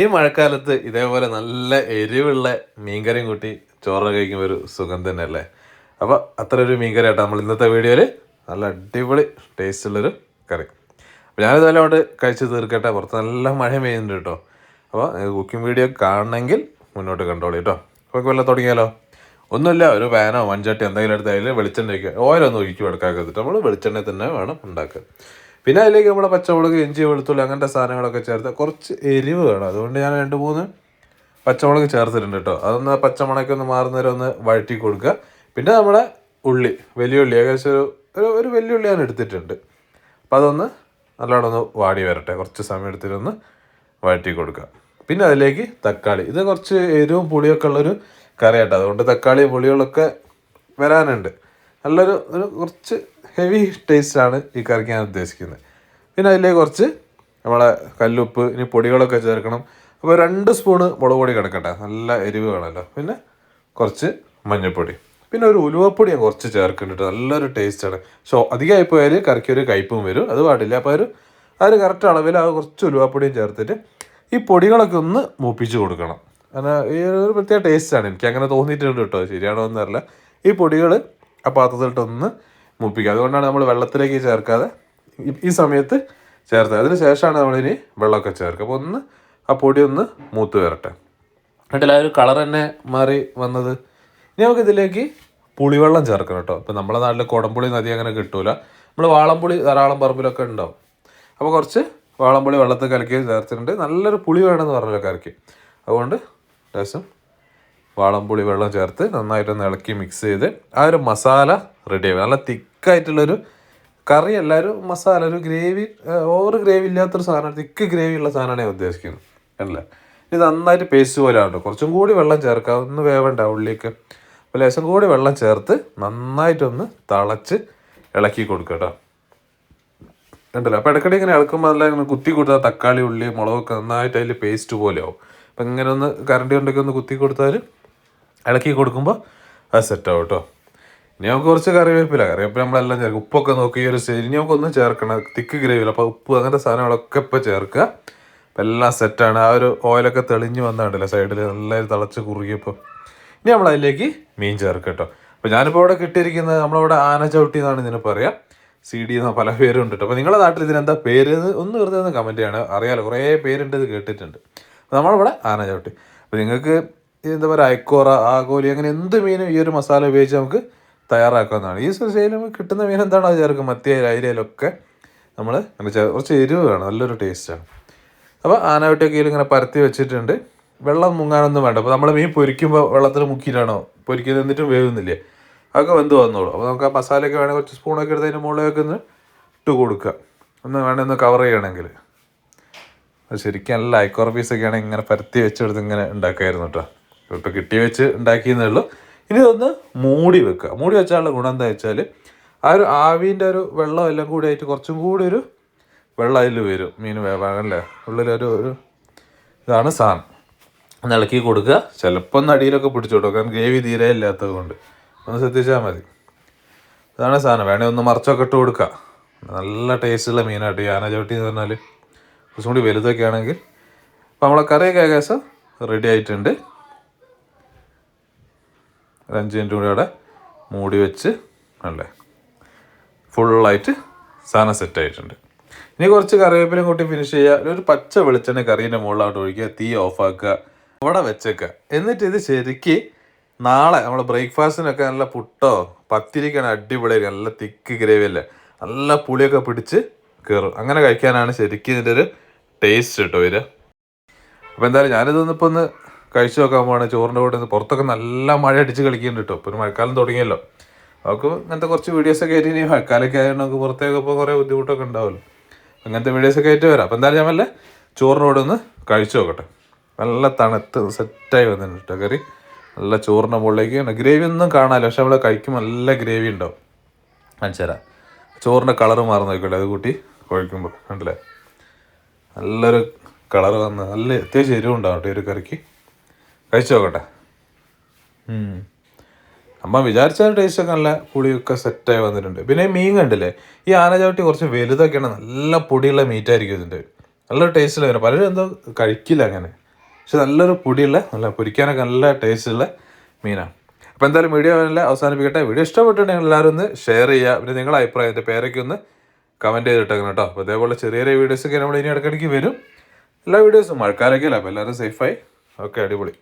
ഈ മഴക്കാലത്ത് ഇതേപോലെ നല്ല എരിവുള്ള മീൻകറിയും കൂട്ടി ചോറ് കഴിക്കുമ്പോൾ ഒരു സുഖം തന്നെയല്ലേ? അപ്പോൾ അത്ര ഒരു മീൻകറി ആട്ടോ നമ്മൾ ഇന്നത്തെ വീഡിയോയിൽ നല്ല അടിപൊളി ടേസ്റ്റ് ടേസ്റ്റുള്ളൊരു കറി. അപ്പോൾ ഞാനിതെല്ലാം കൊണ്ട് കഴിച്ച് തീർക്കട്ടെ. പുറത്ത് നല്ല മഴ പെയ്യുന്നുണ്ട് കേട്ടോ. അപ്പോൾ കുക്കിംഗ് വീഡിയോ കാണണമെങ്കിൽ മുന്നോട്ട് കണ്ടോളൂ കേട്ടോ. അപ്പോൾ വല്ല തുടങ്ങിയാലോ? ഒന്നുമില്ല ഒരു പാനോ മൺചട്ടി എന്തെങ്കിലും എടുത്ത് അതിൽ വെളിച്ചെണ്ണ വയ്ക്കുക ഓയിലൊന്നും ഒഴിക്കും എടുക്കാക്കത്തിട്ട് നമ്മൾ വെളിച്ചെണ്ണ തന്നെ വേണം ഉണ്ടാക്കാൻ. പിന്നെ അതിലേക്ക് നമ്മുടെ പച്ചമുളക് ഇഞ്ചി വെളുത്തുള്ളി അങ്ങനത്തെ സാധനങ്ങളൊക്കെ ചേർത്ത് കുറച്ച് എരിവ് വേണം. അതുകൊണ്ട് ഞാൻ രണ്ട് മൂന്ന് പച്ചമുളക് ചേർത്തിട്ടുണ്ട് കേട്ടോ. അതൊന്ന് പച്ചമുളകൊക്കെ ഒന്ന് മാറുന്നവരെ ഒന്ന് വഴറ്റി കൊടുക്കുക. പിന്നെ നമ്മുടെ ഉള്ളി വലിയ ഉള്ളി. ഏകദേശം ഒരു ഒരു വലിയ ഉള്ളി ഞാൻ എടുത്തിട്ടുണ്ട്. അപ്പോൾ അതൊന്ന് നല്ലോണം ഒന്ന് വാടി വരട്ടെ. കുറച്ച് സമയം എടുത്തിട്ടൊന്ന് വഴറ്റി കൊടുക്കുക. പിന്നെ അതിലേക്ക് തക്കാളി. ഇത് കുറച്ച് എരിവും പുളിയൊക്കെ ഉള്ളൊരു കറിയാട്ടോ. അതുകൊണ്ട് തക്കാളിയും പുളികളൊക്കെ വരാനുണ്ട്. നല്ലൊരു ഒരു കുറച്ച് ഹെവി ടേസ്റ്റാണ് ഈ കറിക്ക് ഞാൻ ഉദ്ദേശിക്കുന്നത്. പിന്നെ അതിലേക്ക് കുറച്ച് നമ്മളെ കല്ലുപ്പ് ഇനി പൊടികളൊക്കെ ചേർക്കണം. അപ്പോൾ രണ്ട് സ്പൂണ് മുളക് പൊടി കിടക്കട്ടെ. നല്ല എരിവ് വേണമല്ലോ. പിന്നെ കുറച്ച് മഞ്ഞൾപ്പൊടി. പിന്നെ ഒരു ഉലുവപ്പൊടി ഞാൻ കുറച്ച് ചേർക്കുന്നുണ്ട്. നല്ലൊരു ടേസ്റ്റാണ് സോ അധികമായി പോയാൽ കറിക്ക് ഒരു കയ്പും വരും. അത് പാടില്ല. അപ്പോൾ ഒരു ഒരു കറക്റ്റ് അളവിൽ ആ കുറച്ച് ഉലുവപ്പൊടിയും ചേർത്തിട്ട് ഈ പൊടികളൊക്കെ ഒന്ന് മൂപ്പിച്ച് കൊടുക്കണം. കാരണം ഈ ഒരു പ്രത്യേക ടേസ്റ്റാണ് എനിക്ക് അങ്ങനെ തോന്നിയിട്ടുണ്ട് കേട്ടോ. ശരിയാണോ എന്നറിയില്ല. ഈ പൊടികൾ ആ പാത്രത്തിലിട്ടൊന്ന് മുപ്പിക്കുക. അതുകൊണ്ടാണ് നമ്മൾ വെള്ളത്തിലേക്ക് ചേർക്കാതെ ഈ- സമയത്ത് ചേർത്ത് അതിന് ശേഷമാണ് നമ്മളിനി വെള്ളമൊക്കെ ചേർക്കുക. അപ്പോൾ ഒന്ന് ആ പൊടി ഒന്ന് മൂത്ത് വരട്ടെ. എന്നിട്ടില്ല ആ ഒരു കളർ തന്നെ മാറി വന്നത്. ഇനി നമുക്ക് ഇതിലേക്ക് പുളിവെള്ളം ചേർക്കണം കേട്ടോ. ഇപ്പം നമ്മുടെ നാട്ടിൽ കുടംപുളി നദി അങ്ങനെ കിട്ടൂല. നമ്മൾ വാളംപുളി ധാരാളം പറമ്പിലൊക്കെ ഉണ്ടാവും. അപ്പോൾ കുറച്ച് വാളംപുളി വെള്ളത്തിൽ കലക്കി ചേർത്തിട്ടുണ്ട്. നല്ലൊരു പുളി വേണമെന്ന് പറഞ്ഞല്ലോ കലക്കി. അതുകൊണ്ട് ലേശം വാളംപുളി വെള്ളം ചേർത്ത് നന്നായിട്ടൊന്ന് ഇളക്കി മിക്സ് ചെയ്ത് ആ ഒരു മസാല റെഡി ആവുക നല്ല തിക്കായിട്ടുള്ളൊരു കറി അല്ല ഒരു മസാല ഒരു ഗ്രേവി ഓവർ ഗ്രേവി ഇല്ലാത്തൊരു സാധനം തിക്ക് ഗ്രേവി ഉള്ള സാധനമാണ് ഞാൻ ഉദ്ദേശിക്കുന്നത്. അല്ലേ? ഇത് നന്നായിട്ട് പേസ്റ്റ് പോലെ ആവട്ടെ. കുറച്ചും കൂടി വെള്ളം ചേർക്കാം ഒന്ന് വേവണ്ട ഉള്ളിലേക്ക്. അപ്പോൾ ലേശം കൂടി വെള്ളം ചേർത്ത് നന്നായിട്ടൊന്ന് തിളച്ച് ഇളക്കി കൊടുക്കുക കേട്ടോ ഉണ്ടല്ലോ അപ്പോൾ ഇടയ്ക്കിടെ ഇങ്ങനെ ഇളക്കുമ്പോൾ നല്ല ഇങ്ങനെ കുത്തി കൊടുത്താൽ തക്കാളി ഉള്ളി മുളകൊക്കെ നന്നായിട്ട് അതിൽ പേസ്റ്റ് പോലെ ആവും. അപ്പം ഇങ്ങനെ ഒന്ന് കറണ്ടി കൊണ്ടൊക്കെ ഒന്ന് കുത്തി കൊടുത്താൽ ഇളക്കി കൊടുക്കുമ്പോൾ അത് സെറ്റാവും കേട്ടോ ഇനി നമുക്ക് കുറച്ച് കറിവേപ്പില കറിവേപ്പില നമ്മളെല്ലാം ചേർക്കും. ഉപ്പൊക്കെ നോക്കി ഈ ഒരു സ്റ്റേജ് ഇനി നമുക്കൊന്നും ചേർക്കണം. തിക്ക് ഗ്രേവിയിൽ അപ്പോൾ ഉപ്പ് അങ്ങനത്തെ സാധനങ്ങളൊക്കെ ഇപ്പോൾ ചേർക്കുക. അപ്പം എല്ലാം സെറ്റാണ് ആ ഒരു ഓയിലൊക്കെ തെളിഞ്ഞ് വന്നിട്ടില്ല സൈഡിൽ നല്ല തിളച്ച് കുറുകിയപ്പോൾ ഇനി നമ്മൾ അതിലേക്ക് മീൻ ചേർക്കുക കേട്ടോ അപ്പോൾ ഞാനിപ്പോൾ ഇവിടെ കിട്ടിയിരിക്കുന്നത് നമ്മളിവിടെ ആന ചവിട്ടി എന്നാണ് ഇതിന് പറയുക സി ഡി എന്ന പല പേരും ഉണ്ട് കേട്ടോ അപ്പോൾ നിങ്ങളുടെ നാട്ടിൽ ഇതിനെന്താ പേര്? ഒന്ന് വെറുതെ ഒന്ന് കമന്റ് ചെയ്യണം. അറിയാലോ. കുറേ പേരുണ്ട് ഇത് കേട്ടിട്ടുണ്ട്. അപ്പോൾ നമ്മളിവിടെ ആന ചവിട്ടി. അപ്പോൾ നിങ്ങൾക്ക് എന്താ പറയുക അയക്കോറ ആകോലി അങ്ങനെ എന്ത് മീനും ഈ ഒരു മസാല ഉപയോഗിച്ച് നമുക്ക് തയ്യാറാക്കാവുന്നതാണ്. ഈ ശൈലി നമുക്ക് കിട്ടുന്ന മീൻ എന്താണോ? അത് ചേർക്കും മത്തിയ അയിലയിലൊക്കെ നമ്മൾ കുറച്ച് എരിവ് വേണം. നല്ലൊരു ടേസ്റ്റാണ് അപ്പോൾ ആനവട്ടിയൊക്കെ ഇങ്ങനെ പരത്തി വെച്ചിട്ടുണ്ട്. വെള്ളം മുങ്ങാനൊന്നും വേണ്ട. അപ്പോൾ നമ്മൾ മീൻ പൊരിക്കുമ്പോൾ വെള്ളത്തിൽ മുക്കിയിട്ടാണോ? പൊരിക്കുന്നത് എന്നിട്ടും വേവുന്നില്ല? അതൊക്കെ വെന്ത് വന്നോളൂ. അപ്പോൾ നമുക്ക് ആ മസാലയൊക്കെ വേണമെങ്കിൽ കുറച്ച് സ്പൂണൊക്കെ എടുത്ത് അതിന്റെ മുകളിലൊക്കെ ഒന്ന് ഇട്ട് കൊടുക്കുക. ഒന്ന് വേണേൽ ഒന്ന് കവർ ചെയ്യണമെങ്കിൽ. അത് ശരിക്കും നല്ല ഐക്കോർ പീസൊക്കെ ആണെങ്കിൽ ഇങ്ങനെ പരത്തി വെച്ചെടുത്ത് ഇങ്ങനെ ഉണ്ടാക്കുമായിരുന്നു കേട്ടോ. ഇപ്പോൾ കിട്ടി വെച്ച് ഉണ്ടാക്കിയെന്നേ ഉള്ളൂ. ഇനി ഇതൊന്ന് മൂടി വെക്കുക. മൂടി വെച്ചാലുള്ള ഗുണം എന്താ വെച്ചാൽ ആ ഒരു ആവിന്റെ ഒരു വെള്ളം എല്ലാം കൂടി ആയിട്ട് കുറച്ചും കൂടി ഒരു വെള്ളം അതിൽ വരും. മീൻ വേവാകല്ലേ ഉള്ളിലൊരു ഒരു ഇതാണ് സാധനം. ഒന്ന് ഇളക്കി കൊടുക്കുക. ചിലപ്പോൾ ഒന്ന് അടിയിലൊക്കെ പിടിച്ചു കൊടുക്കുക കാരണം ഗ്രേവി തീരെ ഇല്ലാത്തത് കൊണ്ട്. ഒന്ന് ശ്രദ്ധിച്ചാൽ മതി. ഇതാണ് സാധനം. വേണേൽ ഒന്ന് മറച്ചൊക്കെ ഇട്ട് കൊടുക്കുക. നല്ല ടേസ്റ്റുള്ള മീനായിട്ട് ഈ ആനചവിട്ടി എന്ന് പറഞ്ഞാൽ കുറച്ചും കൂടി വലുതൊക്കെ ആണെങ്കിൽ. അപ്പോൾ നമ്മളെ കറിയൊക്കെ ഏകദേശം റെഡി ആയിട്ടുണ്ട്. ഒരു അഞ്ച് മിനിറ്റ് കൂടി അവിടെ മൂടി വെച്ച് അല്ലേ? ഫുള്ളായിട്ട് സാധനം സെറ്റ് ആയിട്ടുണ്ട്. ഇനി കുറച്ച് കറിവേപ്പിലും കൂട്ടി ഫിനിഷ് ചെയ്യുക. ഒരു പച്ച വെളിച്ചെണ്ണ കറീന്റെ മുകളിലോട്ട് ഒഴിക്കുക. തീ ഓഫാക്കുക അവിടെ വെച്ചേക്കുക എന്നിട്ട് ഇത് ശരിക്ക് നാളെ നമ്മൾ ബ്രേക്ക്ഫാസ്റ്റിനൊക്കെ നല്ല പുട്ടോ പത്തിരിക്കാണ് അടിപൊളിയായിരിക്കും. നല്ല തിക്ക് ഗ്രേവി അല്ലേ? നല്ല പുളിയൊക്കെ പിടിച്ച് കയറും അങ്ങനെ കഴിക്കാനാണ് ശരിക്കും ഇതിന്റെ ഒരു ടേസ്റ്റ് കേട്ടോ വരിക അപ്പോൾ എന്തായാലും ഞാനിതൊന്നിപ്പോൾ ഒന്ന് കഴിച്ചു നോക്കാൻ പോവാണ് ചോറിന്റെ കൂടെ പുറത്തൊക്കെ നല്ല മഴ അടിച്ച് കളിക്കുന്നുണ്ട് കേട്ടോ ഇപ്പോൾ മഴക്കാലം തുടങ്ങിയല്ലോ. അവർക്ക് അങ്ങനത്തെ കുറച്ച് വീഡിയോസൊക്കെ ആയിട്ട് ഇനി മഴക്കാലൊക്കെ ആയതുകൊണ്ട് നമുക്ക് പുറത്തേക്ക് ഇപ്പോൾ കുറേ ബുദ്ധിമുട്ടൊക്കെ ഉണ്ടാവുമല്ലോ. അങ്ങനത്തെ വീഡിയോസൊക്കെ ആയിട്ട് വരാം. അപ്പോൾ എന്തായാലും ഞാൻ വല്ല ചോറിന്റെ കൂടെ ഒന്ന് കഴിച്ചു നോക്കട്ടെ. നല്ല തണുത്ത് സെറ്റായി വന്നിട്ടുണ്ട് കേട്ടോ കറി. നല്ല ചോറിന്റെ മുകളിലേക്ക് ഗ്രേവി ഒന്നും കാണാമല്ലോ പക്ഷെ നമ്മൾ കഴിക്കുമ്പോൾ നല്ല ഗ്രേവി ഉണ്ടാവും. കാണിച്ചു തരാം. ചോറിന്റെ കളറ് മാറുന്ന നോക്കിക്കോട്ടെ അത് കൂട്ടി കുഴക്കുമ്പോൾ കണ്ടില്ലേ? നല്ലൊരു കളർ വന്ന് നല്ല അത്യാവശ്യം എരിവുണ്ടാവും കേട്ടോ ഈ ഒരു കറിക്ക്. കഴിച്ചു നോക്കട്ടെ. അമ്മ വിചാരിച്ച ടേസ്റ്റ് ഒക്കെ നല്ല പുളിയൊക്കെ സെറ്റായി വന്നിട്ടുണ്ട്. പിന്നെ മീൻ കണ്ടില്ലേ? ഈ ആനചവിട്ടി കുറച്ച് വലുതൊക്കെയാണ് നല്ല പൊടിയുള്ള മീറ്റായിരിക്കും ഇതിന്റെ. നല്ലൊരു ടേസ്റ്റിൽ വരും. പലരും എന്തോ കഴിക്കില്ല അങ്ങനെ. പക്ഷെ നല്ലൊരു പൊടിയുള്ള നല്ല പൊരിക്കാനൊക്കെ നല്ല ടേസ്റ്റുള്ള മീനാണ്. അപ്പോൾ എന്തായാലും വീഡിയോ എല്ലാം അവസാനിപ്പിക്കട്ടെ. വീഡിയോ ഇഷ്ടപ്പെട്ടിട്ടുണ്ടെങ്കിൽ എല്ലാവരും ഒന്ന് ഷെയർ ചെയ്യുക. പിന്നെ നിങ്ങളുടെ അഭിപ്രായം എന്റെ പേരൊക്കെ ഒന്ന് കമന്റ് ചെയ്തിട്ടേക്കണം കേട്ടോ. അപ്പോൾ അതേപോലെ ചെറിയ ചെറിയ വീഡിയോസൊക്കെ നമ്മൾ ഇനി ഇടയ്ക്കിടയ്ക്ക് വരും. എല്ലാ വീഡിയോസും മഴക്കാലൊക്കെ അല്ല? അപ്പോൾ എല്ലാവരും സേഫായി ഓക്കെ അടിപൊളി.